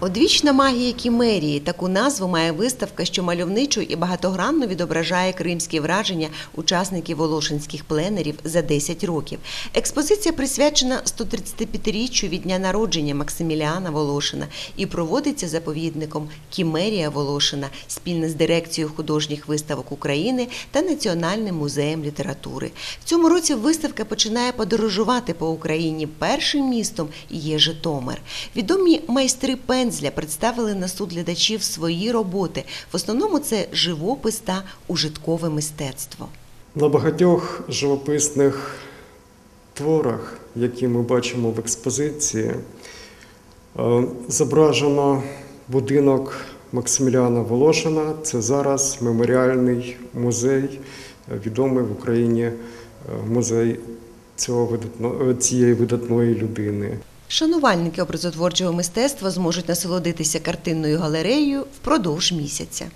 Одвічна магія кімерії таку назву має виставка, що мальовничо і багатогранно відображає кримські враження учасників волошинських пленерів за 10 років. Експозиція присвячена 135-річчю від дня народження Максиміліана Волошина і проводиться заповідником Кімерія Волошина спільно з дирекцією художніх виставок України та Національним музеєм літератури. В цьому році виставка починає подорожувати по Україні. Першим містом є Житомир. Відомі майстри пензля представили на суд глядачів свої роботи. В основному це живопис та ужиткове мистецтво. На багатьох живописних творах, які ми бачимо в експозиції, е, зображено будинок Максиміліана Волошина. Це зараз меморіальний музей, е, відомий в Україні е, музей цього цієї видатної людини. Шанувальники образотворчого мистецтва зможуть насолодитися картинною галереєю впродовж місяця.